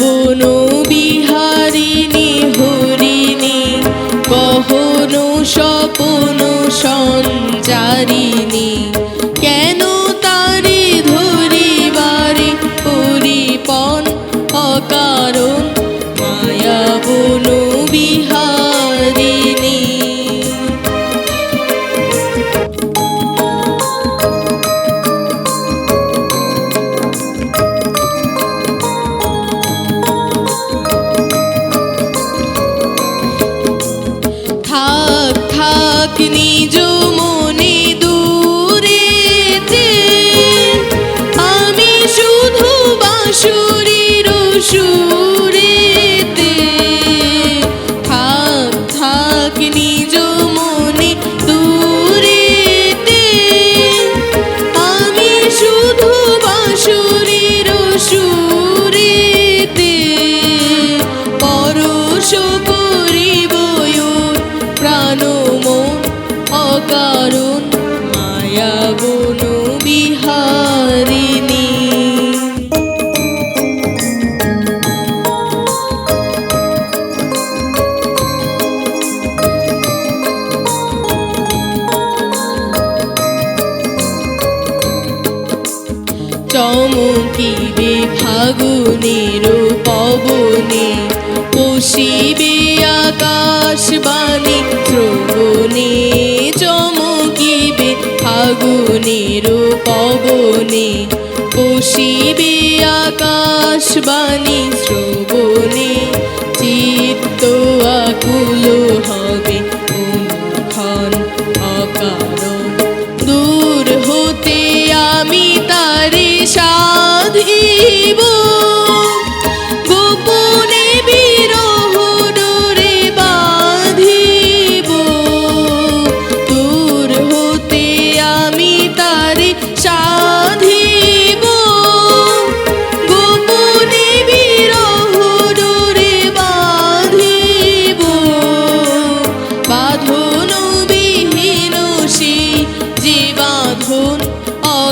বনু বিহারিণী হরিণী কহনু স্বপন সঞ্চারিণী কেন তারি ধরিবারে পরিপন অকারণ বিহারিণী। থাক থাক নিজ বিহারিণী। চমকিবে ফাগুনের পবনে পশিবে আকাশ পবনে পশিবে আকাশ বাণী